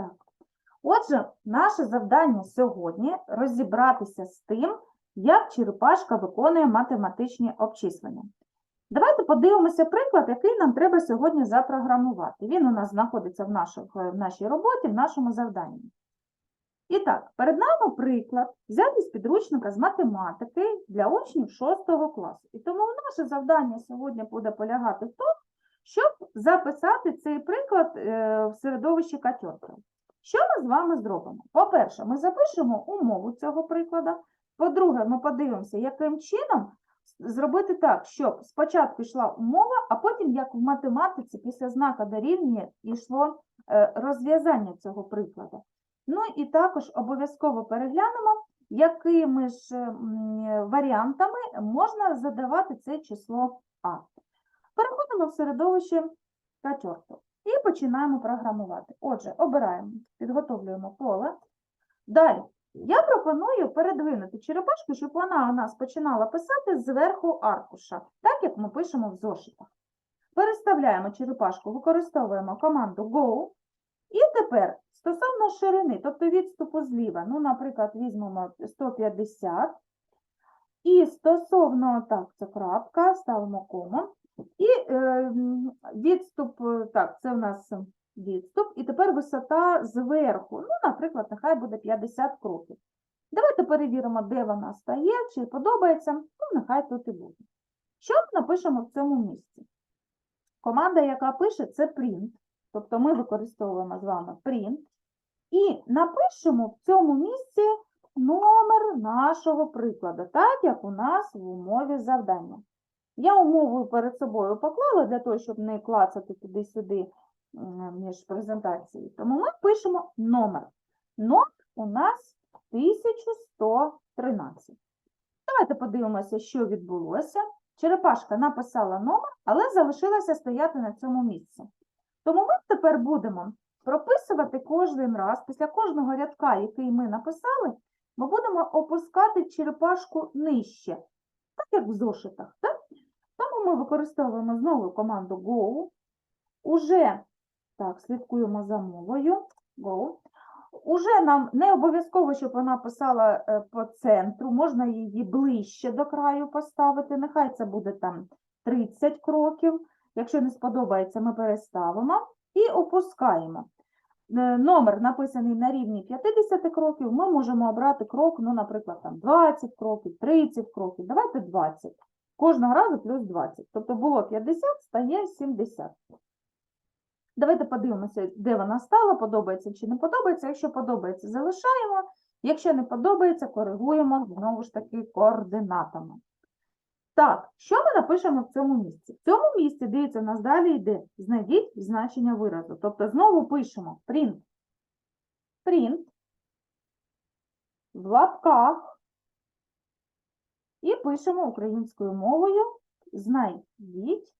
Так. Отже, наше завдання сьогодні розібратися з тим, як черепашка виконує математичні обчислення. Давайте подивимося приклад, який нам треба сьогодні запрограмувати. Він у нас знаходиться в, наших, в нашій роботі, в нашому завданні. І так, перед нами приклад взятий з підручника з математики для учнів 6 класу. І тому наше завдання сьогодні буде полягати в тому, щоб записати цей приклад е, в середовищі катьорка. Що ми з вами зробимо? По-перше, ми запишемо умову цього прикладу. По-друге, ми подивимося, яким чином зробити так, щоб спочатку йшла умова, а потім, як в математиці, після знака дорівнює, йшло е, розв'язання цього прикладу. Ну і також обов'язково переглянемо, якими ж варіантами можна задавати це число А. Переходимо в середовище п'ятерку і починаємо програмувати. Отже, обираємо, підготовлюємо поле. Далі. Я пропоную передвинути черепашку, щоб вона у нас починала писати зверху аркуша, так як ми пишемо в зошитах. Переставляємо черепашку, використовуємо команду Go. І тепер стосовно ширини, тобто відступу зліва, ну, наприклад, візьмемо 150. І стосовно, так, це крапка, ставимо кому. І е, е, так, це в нас відступ, і тепер висота зверху. Ну, наприклад, нехай буде 50 кроків. Давайте перевіримо, де вона стає, чи подобається. Ну, нехай тут і буде. Що напишемо в цьому місці? Команда, яка пише, це print. Тобто ми використовуємо з вами print. І напишемо в цьому місці номер нашого прикладу, так як у нас в умові завдання. Я умову перед собою поклала для того, щоб не клацати туди-сюди між презентацією. Тому ми пишемо номер. Номер у нас 1113. Давайте подивимося, що відбулося. Черепашка написала номер, але залишилася стояти на цьому місці. Тому ми тепер будемо прописувати кожен раз, після кожного рядка, який ми написали, ми будемо опускати черепашку нижче, так як в зошитах. Так? Ми використовуємо знову команду Go. Уже так, слідкуємо за мовою. Go. Уже нам не обов'язково, щоб вона писала е, по центру, можна її ближче до краю поставити. Нехай це буде там 30 кроків. Якщо не сподобається, ми переставимо і опускаємо. Е, Номер написаний на рівні 50 кроків, ми можемо обрати крок, ну, наприклад, там 20 кроків, 30 кроків. Давайте 20. Кожного разу плюс 20. Тобто було 50, стає 70. Давайте подивимося, де вона стала, подобається чи не подобається. Якщо подобається, залишаємо. Якщо не подобається, коригуємо знову ж таки координатами. Так, що ми напишемо в цьому місці? В цьому місці, дивіться, у нас далі йде знайдіть значення виразу. Тобто знову пишемо print. Print в лапках пишемо українською мовою знайдіть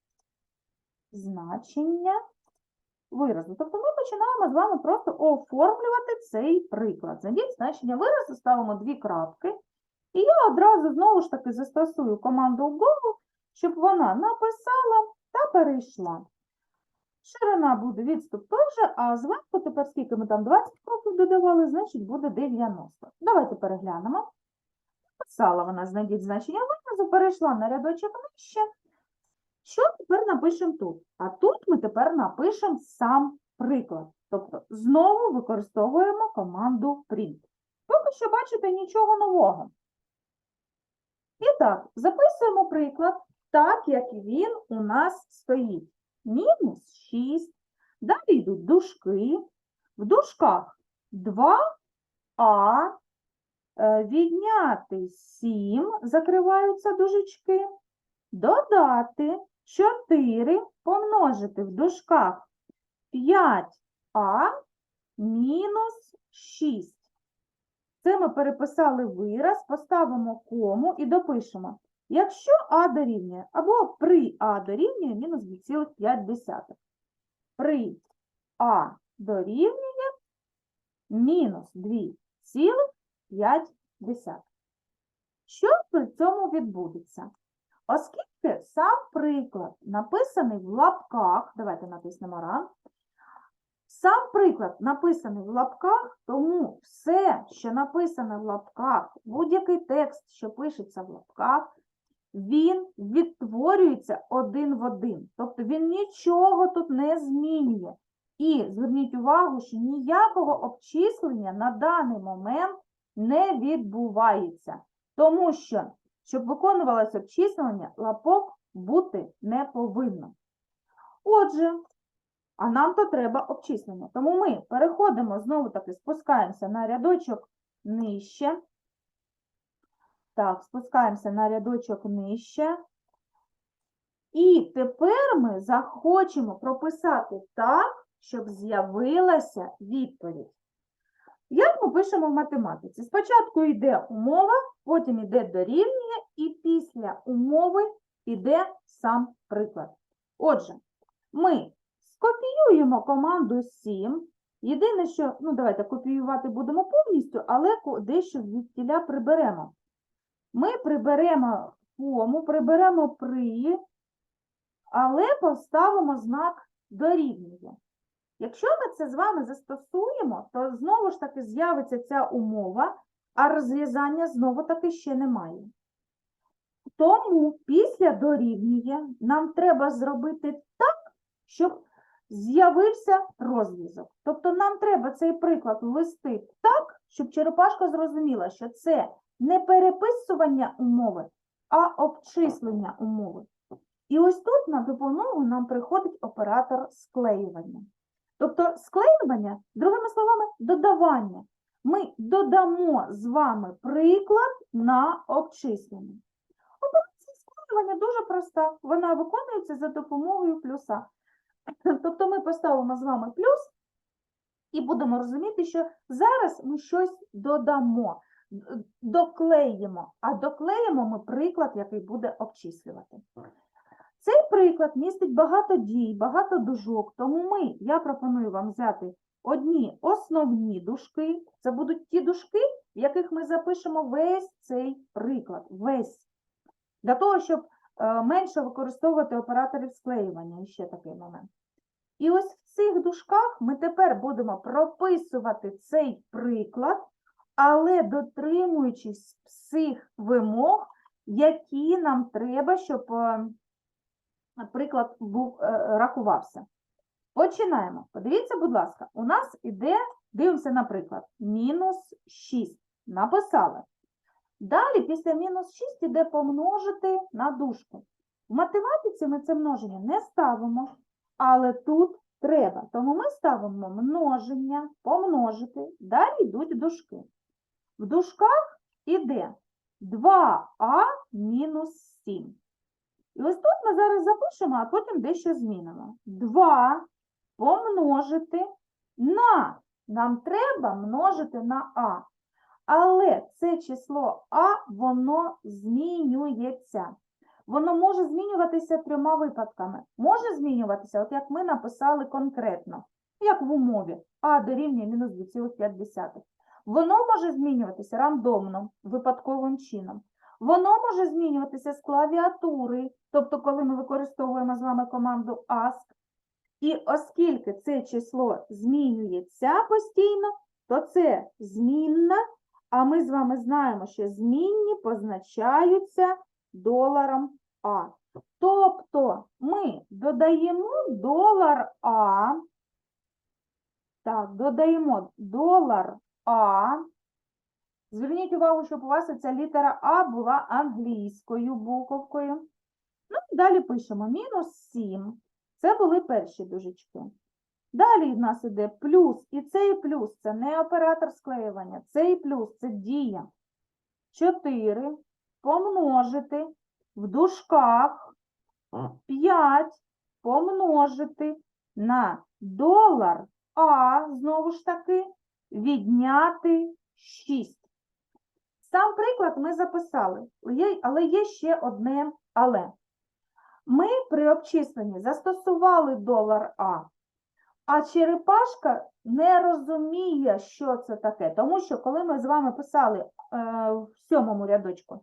значення виразу. Тобто ми починаємо з вами просто оформлювати цей приклад. Знайдіть значення виразу, ставимо дві крапки. І я одразу знову ж таки застосую команду Go, щоб вона написала та перейшла. Ширина буде відступ той а зверху тепер скільки ми там 20 кроків додавали, значить буде 90. Давайте переглянемо. Написала вона, знайдіть значення виразу, перейшла на рядочок нижче. Що тепер напишемо тут? А тут ми тепер напишемо сам приклад. Тобто знову використовуємо команду print. Поки що, бачите, нічого нового. І так, записуємо приклад так, як він у нас стоїть. Мінус 6. Далі йдуть дужки. В дужках 2а, е, відняти 7, закриваються дужечки, додати 4, помножити в дужках 5а мінус 6. Це ми переписали вираз, поставимо кому і допишемо. Якщо а дорівнює, або при а дорівнює мінус 2,5. При а дорівнює мінус 2,5. Що при цьому відбудеться? Оскільки сам приклад написаний в лапках, давайте натиснемо ран, Сам приклад написаний в лапках, тому все, що написане в лапках, будь-який текст, що пишеться в лапках, він відтворюється один в один. Тобто він нічого тут не змінює. І зверніть увагу, що ніякого обчислення на даний момент не відбувається. Тому що, щоб виконувалося обчислення, лапок бути не повинно. Отже, а нам то треба обчислення. Тому ми переходимо, знову таки спускаємося на рядочок нижче. Так, спускаємося на рядочок нижче. І тепер ми захочемо прописати так, щоб з'явилася відповідь. Як ми пишемо в математиці? Спочатку йде умова, потім йде дорівнює, і після умови йде сам приклад. Отже, ми скопіюємо команду 7. Єдине, що, ну давайте копіювати будемо повністю, але дещо звідтіля приберемо. Ми приберемо кому, приберемо при, але поставимо знак дорівнює. Якщо ми це з вами застосуємо, то знову ж таки з'явиться ця умова, а розв'язання знову таки ще немає. Тому після дорівнює нам треба зробити так, щоб з'явився розв'язок. Тобто нам треба цей приклад ввести так, щоб черепашка зрозуміла, що це не переписування умови, а обчислення умови. І ось тут на допомогу нам приходить оператор склеювання. Тобто склеювання, другими словами, додавання. Ми додамо з вами приклад на обчислення. Операція склеювання дуже проста. Вона виконується за допомогою плюса. Тобто ми поставимо з вами плюс і будемо розуміти, що зараз ми щось додамо, доклеїмо, а доклеїмо ми приклад, який буде обчислювати. Цей приклад містить багато дій, багато дужок, тому ми, я пропоную вам взяти одні основні дужки. Це будуть ті дужки, в яких ми запишемо весь цей приклад. Весь. Для того, щоб е, менше використовувати операторів склеювання. І ще такий момент. І ось в цих дужках ми тепер будемо прописувати цей приклад, але дотримуючись всіх вимог, які нам треба, щоб е, приклад був, е, рахувався. Починаємо. Подивіться, будь ласка, у нас іде, дивимося, наприклад, мінус 6. Написали. Далі після мінус 6 іде помножити на дужку. В математиці ми це множення не ставимо, але тут треба. Тому ми ставимо множення, помножити, далі йдуть дужки. В дужках іде 2а мінус 7. І ось тут ми зараз запишемо, а потім дещо змінимо. 2 помножити на. Нам треба множити на а. Але це число а, воно змінюється. Воно може змінюватися трьома випадками. Може змінюватися, от як ми написали конкретно, як в умові а дорівнює мінус 2,5. Воно може змінюватися рандомно, випадковим чином. Воно може змінюватися з клавіатури, тобто коли ми використовуємо з вами команду ask. І оскільки це число змінюється постійно, то це змінна, а ми з вами знаємо, що змінні позначаються доларом А. Тобто ми додаємо долар А, так, додаємо долар А. Зверніть увагу, щоб у вас ця літера А була англійською буковкою. Ну, далі пишемо мінус 7. Це були перші дужечки. Далі в нас іде плюс, і цей плюс це не оператор склеювання, цей плюс це дія. 4 помножити в дужках 5 помножити на долар А, знову ж таки, відняти 6. Сам приклад ми записали, але є ще одне але. Ми при обчисленні застосували долар А, а черепашка не розуміє, що це таке. Тому що, коли ми з вами писали е, в сьомому рядочку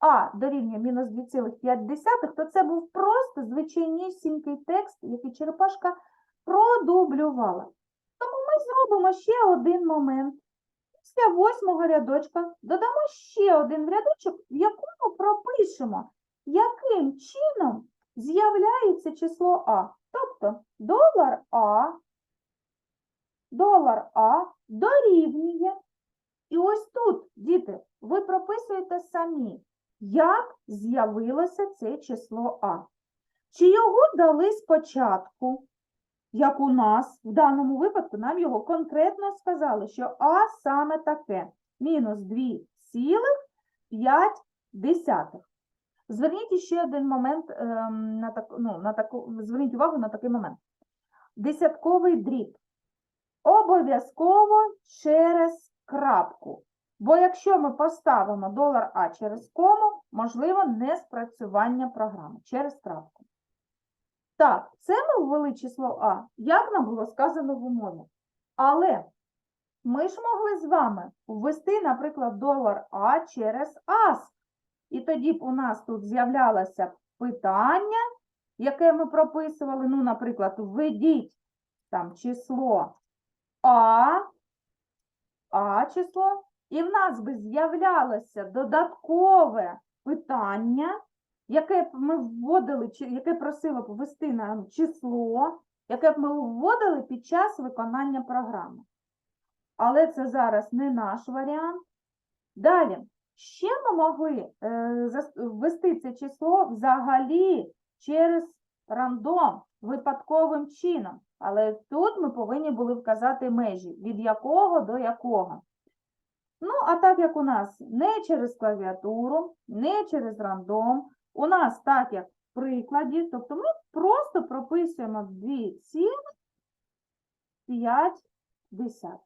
А дорівнює мінус 2,5, то це був просто звичайнісінький текст, який черепашка продублювала. Тому ми зробимо ще один момент. Після восьмого рядочка додамо ще один рядочок, в якому пропишемо, яким чином з'являється число А. Тобто долар А, долар А дорівнює. І ось тут, діти, ви прописуєте самі, як з'явилося це число А. Чи його дали спочатку, як у нас, в даному випадку, нам його конкретно сказали, що А саме таке, мінус 2,5. Зверніть ще один момент, ем, на так, ну, на таку, зверніть увагу на такий момент. Десятковий дріб. Обов'язково через крапку. Бо якщо ми поставимо долар А через кому, можливо, не спрацювання програми через крапку. Так, це ми ввели число А, як нам було сказано в умові. Але ми ж могли з вами ввести, наприклад, долар А через АСК. І тоді б у нас тут з'являлося питання, яке ми прописували. Ну, наприклад, введіть там число А, А число, і в нас би з'являлося додаткове питання, яке б ми вводили, яке просило б ввести нам число, яке б ми вводили під час виконання програми. Але це зараз не наш варіант. Далі, ще ми могли е, ввести це число взагалі через рандом, випадковим чином. Але тут ми повинні були вказати межі, від якого до якого. Ну, а так як у нас не через клавіатуру, не через рандом, у нас так, як в прикладі, тобто ми просто прописуємо 2,5.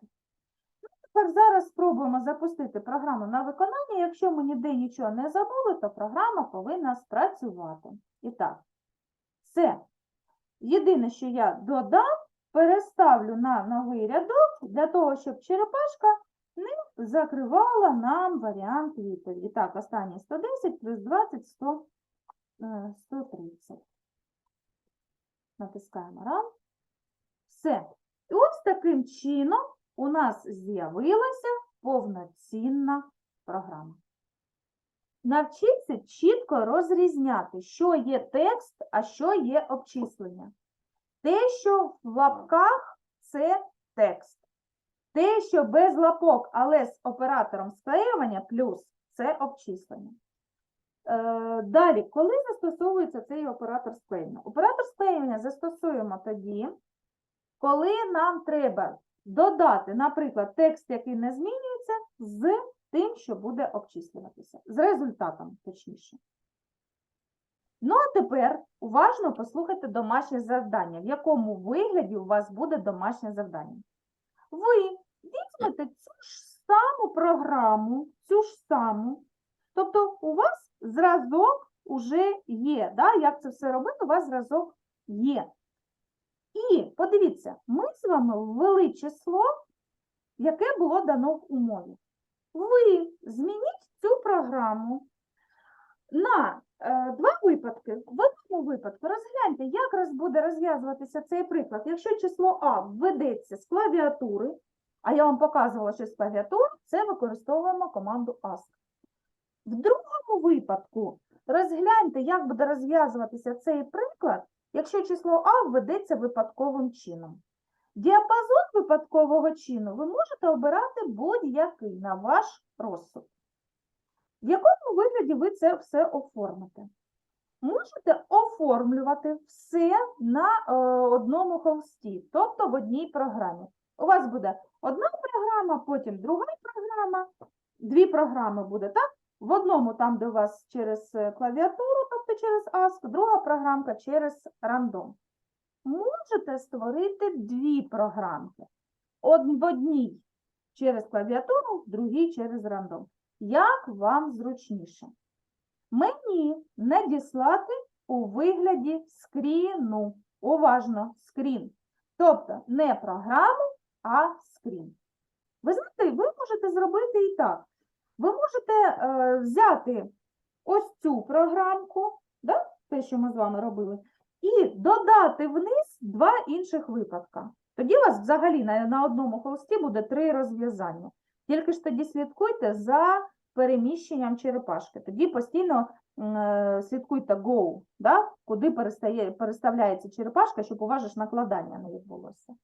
Ну, тепер зараз спробуємо запустити програму на виконання. Якщо ми ніде нічого не забули, то програма повинна спрацювати. І так, все. Єдине, що я додам, переставлю на новий рядок для того, щоб черепашка не закривала нам варіант відповіді. Так, останній 110 плюс 20, 100, е, 130. Натискаємо ран. Все. І ось таким чином у нас з'явилася повноцінна програма. Навчіться чітко розрізняти, що є текст, а що є обчислення. Те, що в лапках, це текст. Те, що без лапок, але з оператором склеювання, плюс це обчислення. Далі, коли застосовується цей оператор склеювання? Оператор склеювання застосуємо тоді, коли нам треба додати, наприклад, текст, який не змінюється, з тим, що буде обчислюватися, з результатом, точніше. Ну, а тепер уважно послухайте домашнє завдання, в якому вигляді у вас буде домашнє завдання. Ви візьмете цю ж саму програму, цю ж саму, тобто у вас зразок уже є, да? як це все робити, у вас зразок є. І подивіться, ми з вами ввели число, яке було дано в умові. Ви змініть цю програму на е, два випадки. В одному випадку розгляньте, як роз буде розв'язуватися цей приклад. Якщо число А введеться з клавіатури, а я вам показувала, що з клавіатури, це використовуємо команду ASK. В другому випадку розгляньте, як буде розв'язуватися цей приклад, якщо число А введеться випадковим чином. Діапазон випадкового чину ви можете обирати будь-який на ваш розсуд. В якому вигляді ви це все оформите? Можете оформлювати все на е, одному холсті, тобто в одній програмі. У вас буде одна програма, потім друга програма, дві програми буде, так? В одному там, де у вас через е, клавіатуру, тобто через ASC, друга програмка через рандом. Можете створити дві програмки. В одній через клавіатуру, в другій через рандом. Як вам зручніше? Мені надіслати у вигляді скріну. Уважно, скрін. Тобто не програму, а скрін. Ви знаєте, ви можете зробити і так. Ви можете е, взяти ось цю програмку, да? те, що ми з вами робили, і додати вниз два інших випадка. Тоді у вас взагалі на, на одному холсті буде три розв'язання. Тільки ж тоді слідкуйте за переміщенням черепашки. Тоді постійно е, слідкуйте go, да? куди перестає, переставляється черепашка, щоб у вас ж накладання не відбулося.